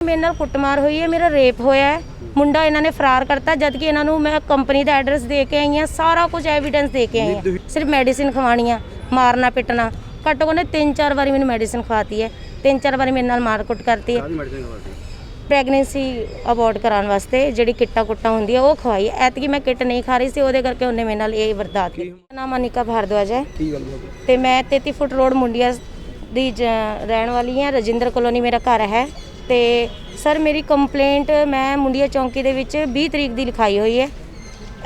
ਮੇਰੇ ਨਾਲ ਕੁੱਟਮਾਰ ਹੋਈ ਹੈ ਮੇਰਾ ਰੇਪ ਹੋਇਆ ਹੈ। ਮੁੰਡਾ ਇਹਨਾਂ ਨੇ ਫਰਾਰ ਕਰਤਾ ਜਦ ਕਿ ਇਹਨਾਂ ਨੂੰ ਮੈਂ ਕੰਪਨੀ ਦਾ ਐਡਰੈਸ ਦੇ ਕੇ ਆਈ ਹਾਂ ਸਾਰਾ ਕੁਝ ਐਵੀਡੈਂਸ ਦੇ ਕੇ ਆਈ ਹਾਂ। ਸਿਰਫ ਮੈਡੀਸਿਨ ਖਵਾਉਣੀਆਂ ਮਾਰਨਾ ਪਿੱਟਣਾ। ਘੱਟੋ ਘੱਟ ਤਿੰਨ ਚਾਰ ਵਾਰੀ ਮੈਨੂੰ ਮੈਡੀਸਿਨ ਖਵਾਤੀ ਹੈ। ਤਿੰਨ ਚਾਰ ਵਾਰੀ ਮੇਰੇ ਨਾਲ ਮਾਰਕੁੱਟ ਕਰਤੀ ਹੈ। ਪ੍ਰੈਗਨੈਂਸੀ ਅਬੋਰਟ ਕਰਾਉਣ ਵਾਸਤੇ ਜਿਹੜੀ ਕਿੱਟਾ ਕੁੱਟਾ ਹੁੰਦੀ ਹੈ ਉਹ ਖਵਾਈ ਐਤਕੀ ਮੈਂ ਕਿੱਟ ਨਹੀਂ ਖਾ ਰਹੀ ਸੀ ਉਹਦੇ ਕਰਕੇ ਉਹਨੇ ਮੇਰੇ ਨਾਲ ਇਹ ਵਰਦਾਤ ਕੀਤੀ। ਮੇਰਾ ਨਾਮ ਅਨਿਕਾ ਭਾਰਦਵਾਜ ਹੈ। ਤੇ ਮੈਂ 33 ਫੁੱਟ ਰੋਡ ਮੁੰਡੀਆ ਦੀ ਰਹਿਣ ਵਾਲੀ ਹਾਂ। ਰਜਿੰਦਰ ਕਲੋਨੀ ਮੇਰਾ ਘਰ ਹੈ। ਤੇ ਸਰ ਮੇਰੀ ਕੰਪਲੇਂਟ ਮੈਂ ਮੁੰਡੀਆ ਚੌਂਕੀ ਦੇ ਵਿੱਚ 20 ਤਰੀਕ ਦੀ ਲਿਖਾਈ ਹੋਈ ਹੈ।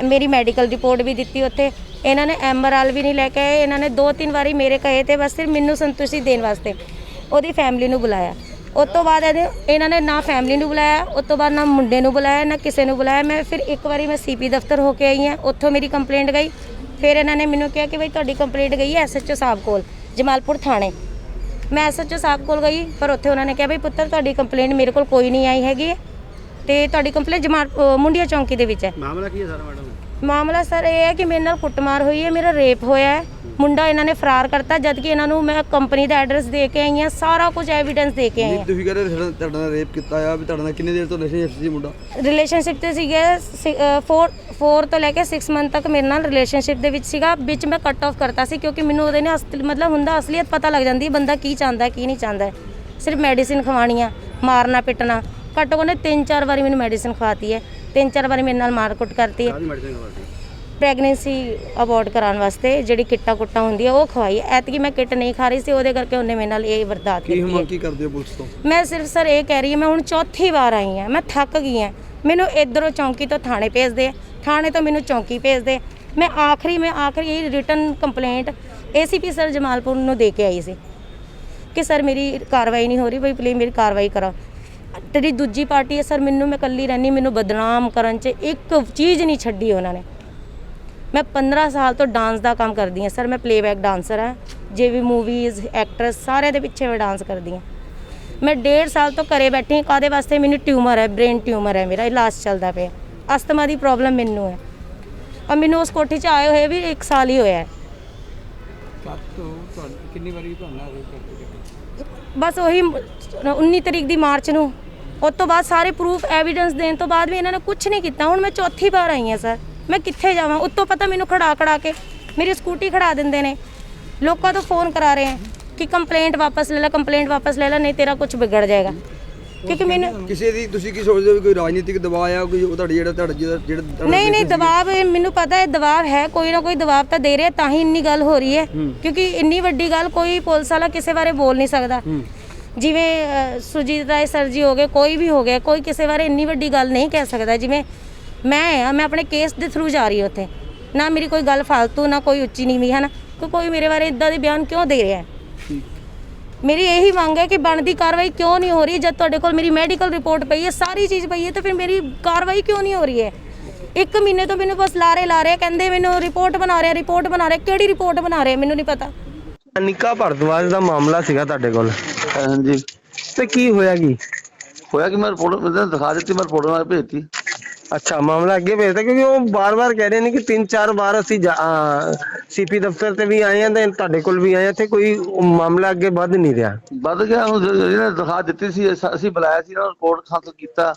ਮੇਰੀ ਮੈਡੀਕਲ ਰਿਪੋਰਟ ਵੀ ਦਿੱਤੀ ਉੱਥੇ। ਇਹਨਾਂ ਨੇ ਐਮਆਰਆਲ ਵੀ ਨਹੀਂ ਲੈ ਕੇ ਆਏ। ਇਹਨਾਂ ਨੇ ਦੋ ਤਿੰਨ ਵਾਰੀ ਮੇਰੇ ਕਹੇ ਤੇ ਬਸ ਸਿਰਫ ਮੈਨੂੰ ਸੰਤੁਸ਼ਟੀ ਦੇਣ ਵਾਸਤੇ ਉਹਦੀ ਫੈਮਿਲੀ ਨੂੰ ਬੁਲਾਇਆ। ਉਸ ਤੋਂ ਬਾਅਦ ਇਹਨੇ ਇਹਨਾਂ ਨੇ ਨਾ ਫੈਮਿਲੀ ਨੂੰ ਬੁਲਾਇਆ, ਉਸ ਤੋਂ ਬਾਅਦ ਨਾ ਮੁੰਡੇ ਨੂੰ ਬੁਲਾਇਆ, ਨਾ ਕਿਸੇ ਨੂੰ ਬੁਲਾਇਆ। ਮੈਂ ਫਿਰ ਇੱਕ ਵਾਰੀ ਮੈਂ ਸੀਪੀ ਦਫ਼ਤਰ ਹੋ ਕੇ ਆਈ ਹਾਂ। ਉੱਥੋਂ ਮੇਰੀ ਕੰਪਲੇਂਟ ਗਈ। ਫਿਰ ਇਹਨਾਂ ਨੇ ਮੈਨੂੰ ਕਿਹਾ ਕਿ ਬਈ ਤੁਹਾਡੀ ਕੰਪਲੇਂਟ ਗਈ ਹੈ ਐਸਐਚਓ ਸਾਹਿਬ ਕੋਲ, ਜਮਾਲਪੁਰ ਥਾਣੇ। ਮੈਂ ਐਸਐਚਓ ਸਾਹਿਬ ਕੋਲ ਗਈ ਪਰ ਉੱਥੇ ਉਹਨਾਂ ਨੇ ਕਿਹਾ ਬਈ ਪੁੱਤਰ ਤੁਹਾਡੀ ਕੰਪਲੇਂਟ ਮੇਰੇ ਕੋਲ ਕੋਈ ਨਹੀਂ ਆਈ ਹੈਗੀ ਹੈ। ਤੇ ਤੁਹਾਡੀ ਕੰਪਲੇਂਟ ਜਮਾਲ ਅ, ਮੁੰਡੀਆ ਚੌਂਕੀ ਦੇ ਵਿੱਚ ਹੈ। ਮਾਮਲਾ ਕੀ ਹੈ ਸਾਰਾ ਮੈਡਮ? ਮਾਮਲਾ ਸਰ ਇਹ ਹੈ ਕਿ ਮੇਰੇ ਨਾਲ ਕੁੱਟਮਾਰ ਹੋਈ ਹੈ ਮੇਰਾ ਰੇਪ ਹੋਇਆ ਹੈ। ਮੁੰਡਾ ਇਹਨਾਂ ਨੇ ਫਰਾਰ ਕਰਤਾ ਜਦ ਕਿ ਇਹਨਾਂ ਨੂੰ ਮੈਂ ਕੰਪਨੀ ਦਾ ਐਡਰੈਸ ਦੇ ਕੇ ਆਈ ਹਾਂ ਸਾਰਾ ਕੁਝ ਐਵੀਡੈਂਸ ਦੇ ਕੇ ਆਈ ਹਾਂ। ਤੁਸੀਂ ਕਹਿੰਦੇ ਤੁਹਾਡਾ ਰੇਪ ਕੀਤਾ ਆ ਵੀ ਤੁਹਾਡੇ ਕਿੰਨੇ ਦੇਰ ਤੋਂ ਰਿਲੇਸ਼ਨਸ਼ਿਪ ਸੀ ਮੁੰਡਾ? ਰਿਲੇਸ਼ਨਸ਼ਿਪ ਤੇ ਸੀਗੇ 4 4 ਤੋਂ ਲੈ ਕੇ 6 ਮੰਥ ਤੱਕ ਮੇਰੇ ਨਾਲ ਰਿਲੇਸ਼ਨਸ਼ਿਪ ਦੇ ਵਿੱਚ ਸੀਗਾ ਵਿੱਚ ਮੈਂ ਕੱਟ ਆਫ ਕਰਤਾ ਸੀ ਕਿਉਂਕਿ ਮੈਨੂੰ ਉਹਦੇ ਨੇ ਅਸਲ ਮਤਲਬ ਹੁੰਦਾ ਅਸਲੀਅਤ ਪਤਾ ਲੱਗ ਜਾਂਦੀ ਹੈ ਬੰਦਾ ਕੀ ਚਾਹੁੰਦਾ ਕੀ ਨਹੀਂ ਚਾਹੁੰਦਾ। ਸਿਰਫ ਮੈਡੀਸਿਨ ਖਵਾਉਣੀਆਂ ਮਾਰਨਾ ਪਿੱਟਣਾ। ਘੱਟੋ ਘੱਟ ਤਿੰਨ ਚਾਰ ਵਾਰੀ ਮੈਨੂੰ ਮੈਡੀਸਿਨ ਖਵਾਤੀ ਹੈ। ਤਿੰਨ ਚਾਰ ਵਾਰੀ ਮੇਰੇ ਨਾਲ ਮਾਰਕੁੱਟ ਕਰਤੀ ਹੈ। ਪ੍ਰੈਗਨੈਂਸੀ ਅਬੋਰਟ ਕਰਾਉਣ ਵਾਸਤੇ ਜਿਹੜੀ ਕਿੱਟਾ ਕੁੱਟਾ ਹੁੰਦੀ ਹੈ ਉਹ ਖਵਾਈ। ਐਤਕੀ ਮੈਂ ਕਿੱਟ ਨਹੀਂ ਖਾ ਰਹੀ ਸੀ ਉਹਦੇ ਕਰਕੇ ਉਹਨੇ ਮੇਰੇ ਨਾਲ ਇਹ ਵਰਦਾਤ ਕੀ ਕੀਤੀ ਹੈ। ਮੰਗ ਕੀ ਕਰਦੇ ਹੋ ਪੁਲਿਸ ਤੋਂ? ਮੈਂ ਸਿਰਫ ਸਰ ਇਹ ਕਹਿ ਰਹੀ ਹਾਂ ਮੈਂ ਹੁਣ ਚੌਥੀ ਵਾਰ ਆਈ ਹਾਂ ਮੈਂ ਥੱਕ ਗਈ ਹਾਂ। ਮੈਨੂੰ ਇਧਰੋਂ ਚੌਂਕੀ ਤੋਂ ਥਾਣੇ ਭੇਜਦੇ ਆ ਥਾਣੇ ਤੋਂ ਮੈਨੂੰ ਚੌਂਕੀ ਭੇਜਦੇ। ਮੈਂ ਆਖਰੀ ਮੈਂ ਆਖਰੀ ਇਹ return complaint ACP sir Jamalpur ਨੂੰ ਦੇ ਕੇ ਆਈ ਸੀ ਕਿ ਸਰ ਮੇਰੀ ਕਾਰਵਾਈ ਨਹੀਂ ਹੋ ਰਹੀ ਬਈ ਪਲੀਜ਼ ਮੇਰੀ ਕਾਰਵਾਈ ਕਰੋ। ਤੇਰੀ ਦੂਜੀ ਪਾਰਟੀ ਹੈ ਸਰ ਮੈਨੂੰ ਮੈਂ ਇਕੱਲੀ ਰਹਿਣੀ ਮੈਨੂੰ ਬਦਨਾਮ ਕਰਨ 'ਚ ਇੱਕ ਚੀਜ਼ ਨਹੀਂ ਛੱਡੀ ਉਹਨਾਂ ਨੇ। ਮੈਂ 15 ਸਾਲ ਤੋਂ ਡਾਂਸ ਦਾ ਕੰਮ ਕਰਦੀ ਹਾਂ ਸਰ ਮੈਂ ਪਲੇਬੈਕ ਡਾਂਸਰ ਹਾਂ, ਜੇ ਵੀ ਮੂਵੀਜ਼ ਐਕਟਰਸ ਸਾਰੇ ਦੇ ਪਿੱਛੇ ਮੈਂ ਡਾਂਸ ਕਰਦੀ ਹਾਂ। ਮੈਂ 1.5 ਸਾਲ ਤੋਂ ਘਰੇ ਬੈਠੀ ਹਾਂ ਕਾਦੇ ਵਾਸਤੇ ਮੈਨੂੰ ਟਿਊਮਰ ਹੈ ਬ੍ਰੇਨ ਟਿਊਮਰ ਹੈ ਮੇਰਾ ਇਲਾਜ ਚੱਲਦਾ ਪਿਆ। ਅਸਥਮਾ ਦੀ ਪ੍ਰੋਬਲਮ ਮੈਨੂੰ ਹੈ। ਔਰ ਮੈਨੂੰ ਉਸ ਕੋਠੀ 'ਚ ਆਏ ਹੋਏ ਵੀ 1 ਸਾਲ ਹੀ ਹੋਇਆ ਹੈ। ਕਿੰਨੀ ਵਾਰੀ ਤੁਹਾਨੂੰ ਰੇਪ ਕਰਦੇ ਬਸ ਉਹੀ 19 ਤਰੀਕ ਦੀ ਮਾਰਚ ਨੂੰ। ਉਸ ਤੋਂ ਬਾਅਦ ਸਾਰੇ ਪ੍ਰੂਫ ਐਵੀਡੈਂਸ ਦੇਣ ਤੋਂ ਬਾਅਦ ਵੀ ਇਹਨਾਂ ਨੇ ਕੁਝ ਨਹੀਂ ਕੀਤਾ। ਹੁਣ ਮੈਂ ਚੌਥੀ ਵਾਰ ਆਈ ਹਾਂ ਸਰ ਮੈਂ ਕਿੱਥੇ ਜਾਵਾਂ? ਉੱਤੋਂ ਪਤਾ ਮੈਨੂੰ ਖੜਾ ਖੜਾ ਕੇ ਮੇਰੀ ਸਕੂਟੀ ਖੜਾ ਦਿੰਦੇ ਨੇ। ਲੋਕਾਂ ਤੋਂ ਫੋਨ ਕਰਾ ਰਹੇ ਹੈ ਕਿ ਕੰਪਲੇਂਟ ਵਾਪਸ ਲੈ ਲੈ ਕੰਪਲੇਂਟ ਵਾਪਸ ਲੈ ਲੈ ਨਹੀਂ ਤੇਰਾ ਕੁਝ ਵਿਗੜ ਜਾਏਗਾ। ਕਿਉਂਕਿ ਮੈਨੂੰ ਕਿਸੇ ਦੀ ਤੁਸੀਂ ਕੀ ਸੋਚਦੇ ਹੋ ਵੀ ਕੋਈ ਰਾਜਨੀਤਿਕ ਦਬਾਅ ਆ ਕੋਈ ਉਹ ਤੁਹਾਡੀ ਜਿਹੜਾ ਤੁਹਾਡਾ ਜਿਹੜਾ ਜਿਹੜਾ ਤੁਹਾਡਾ ਨਹੀਂ ਨਹੀਂ? ਦਬਾਅ ਇਹ ਮੈਨੂੰ ਪਤਾ ਹੈ ਦਬਾਅ ਹੈ ਕੋਈ ਨਾ ਕੋਈ ਦਬਾਅ ਤਾਂ ਦੇ ਰਿਹਾ ਤਾਂ ਹੀ ਇੰਨੀ ਗੱਲ ਹੋ ਰਹੀ ਹੈ। ਕਿਉਂਕਿ ਇੰਨੀ ਵੱਡੀ ਗੱਲ ਕੋਈ ਪੁਲਿਸ ਵਾਲਾ ਕਿਸੇ ਬਾਰੇ ਬੋਲ ਨਹੀਂ ਸਕਦਾ। ਜਿਵੇਂ ਅ, ਸੁਰਜੀਤ ਰਾਏ ਸਰ ਜੀ ਹੋ ਗਏ ਕੋਈ ਵੀ ਹੋ ਗਿਆ ਕੋਈ ਕਿਸੇ ਬਾਰੇ ਇੰਨੀ ਵੱਡੀ ਗੱਲ ਨਹੀਂ ਕਹਿ ਸਕਦਾ। ਜਿਵੇਂ ਮੈਂ ਆ ਮੈਂ ਆਪਣੇ ਕੇਸ ਦੇ ਥਰੂ ਜਾ ਰਹੀ ਹਾਂ ਉੱਥੇ। ਨਾ ਮੇਰੀ ਕੋਈ ਗੱਲ ਫालतू ਨਾ ਕੋਈ ਉੱਚੀ ਨੀਵੀਂ ਹੈ ਨਾ ਕਿ ਕੋਈ ਮੇਰੇ ਬਾਰੇ ਇਦਾਂ ਦੇ ਬਿਆਨ ਕਿਉਂ ਦੇ ਰਿਹਾ ਹੈ? ਮੇਰੀ ਇਹੀ ਮੰਗ ਹੈ ਕਿ ਬਣਦੀ ਕਾਰਵਾਈ ਕਿਉਂ ਨਹੀਂ ਹੋ ਰਹੀ ਜਦ ਤੁਹਾਡੇ ਕੋਲ ਮੇਰੀ ਮੈਡੀਕਲ ਰਿਪੋਰਟ ਪਈ ਹੈ ਸਾਰੀ ਚੀਜ਼ ਪਈ ਹੈ ਤਾਂ ਫਿਰ ਮੇਰੀ ਕਾਰਵਾਈ ਕਿਉਂ ਨਹੀਂ ਹੋ ਰਹੀ ਹੈ? ਇੱਕ ਮਹੀਨੇ ਤੋਂ ਮੈਨੂੰ ਬਸ ਲਾਰੇ ਲਾ ਰਹੇ ਕਹਿੰਦੇ ਮੈਨੂੰ ਰਿਪੋਰਟ ਬਣਾ ਰਿਹਾ ਰਿਪੋਰਟ ਬਣਾ ਰਿਹਾ ਕਿਹੜੀ ਰਿਪੋਰਟ ਬਣਾ ਰਿਹਾ ਮੈਨੂੰ ਨਹੀਂ ਪਤਾ। ਅਨਿਕਾ ਭਰਦਵਾਜ ਦਾ ਮਾਮਲਾ ਸੀਗਾ ਤੁਹਾਡੇ ਕੋਲ? ਹਾਂਜੀ। ਤੇ ਕੀ ਹੋਇਆ ਕੀ? ਹੋਇਆ ਕਿ? ਮੈਂ ਰਿਪੋਰਟ ਦਿਖਾ ਦਿੱਤੀ ਮੈਂ ਰਿਪੋਰਟ ਨਾਲ ਭੇਜਤੀ। ਅੱਛਾ ਮਾਮਲਾ ਅੱਗੇ ਭੇਜਦਾ ਕਿਉਂਕਿ ਉਹ ਬਾਰ-ਬਾਰ ਕਹਿ ਰਹੇ ਨੇ ਕਿ ਤਿੰਨ ਚਾਰ ਵਾਰ ਅਸੀਂ ਸੀਪੀ ਦਫ਼ਤਰ ਤੇ ਵੀ ਆਏ ਆ ਤੇ ਤੁਹਾਡੇ ਕੋਲ ਵੀ ਆਏ ਆ ਤੇ ਕੋਈ ਮਾਮਲਾ ਅੱਗੇ ਵੱਧ ਨਹੀਂ ਰਿਹਾ। ਵੱਧ ਗਿਆ ਹੁਣ ਜਿਹਨੇ ਦਿਖਾ ਦਿੱਤੀ ਸੀ ਅਸ- ਬੁਲਾਇਆ ਸੀ ਉਹਨਾਂ ਰਿਪੋਰਟ ਹਾਸਲ ਕੀਤਾ।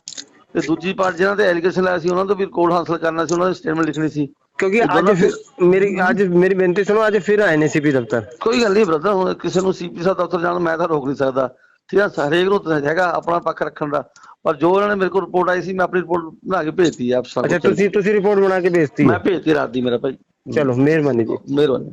ਤੇ ਦੂਜੀ ਪਾਰਟ ਜਿਹਨਾਂ ਤੇ ਐਲੀਗੇਸ਼ਨ ਲਾਇਆ ਸੀ ਉਹਨਾਂ ਤੋਂ ਵੀ ਰਿਪੋਰਟ ਹਾਸਲ ਕਰਨਾ ਸੀ ਉਹਨਾਂ ਦੀ ਸਟੇਟਮੈਂਟ ਲਿਖਣੀ ਸੀ। ਕਿਉਂਕਿ ਅੱਜ ਮੇਰੀ ਅੱਜ ਮੇਰੀ ਬੇਨਤੀ ਸੁਣੋ ਅੱਜ ਫਿਰ ਆਏ ਨੇ ਸੀਪੀ ਦਫ਼ਤਰ। ਕੋਈ ਗੱਲ ਨਹੀਂ ਬ੍ਰਦਰ ਹੁਣ ਕਿਸੇ ਨੂੰ ਸੀਪੀ ਸਾਹਿਬ ਦਫ਼ਤਰ ਜਾਣ ਮੈਂ ਤਾਂ ਰੋਕ ਨਹੀਂ ਸਕਦਾ। ਠੀਕ ਆ ਹਰੇਕ ਨੂੰ ਤਾਂ ਹੈਗਾ ਆਪਣਾ ਪੱਖ ਰੱਖਣ ਦਾ। ਪਰ ਜੋ ਉਹਨਾਂ ਨੇ ਮੇਰੇ ਕੋਲ ਰਿਪੋਰਟ ਆਈ ਸੀ ਮੈਂ ਆਪਣੀ ਰਿਪੋਰਟ ਬਣਾ ਕੇ ਭੇਜਤੀ ਆ ਅਫਸਰ ਅੱਛਾ ਤੁਸੀਂ ਤੁਸੀਂ ਰਿਪੋਰਟ ਬਣਾ ਕੇ ਭੇਜਤੀ ਮੈਂ ਹੈ ਭੇਜਤੀ ਰਾਤ ਦੀ ਮੇਰਾ ਭਾਈ। ਚਲੋ ਮਿਹਰਬਾਨੀ ਜੀ। ਮਿਹਰਬਾਨੀ।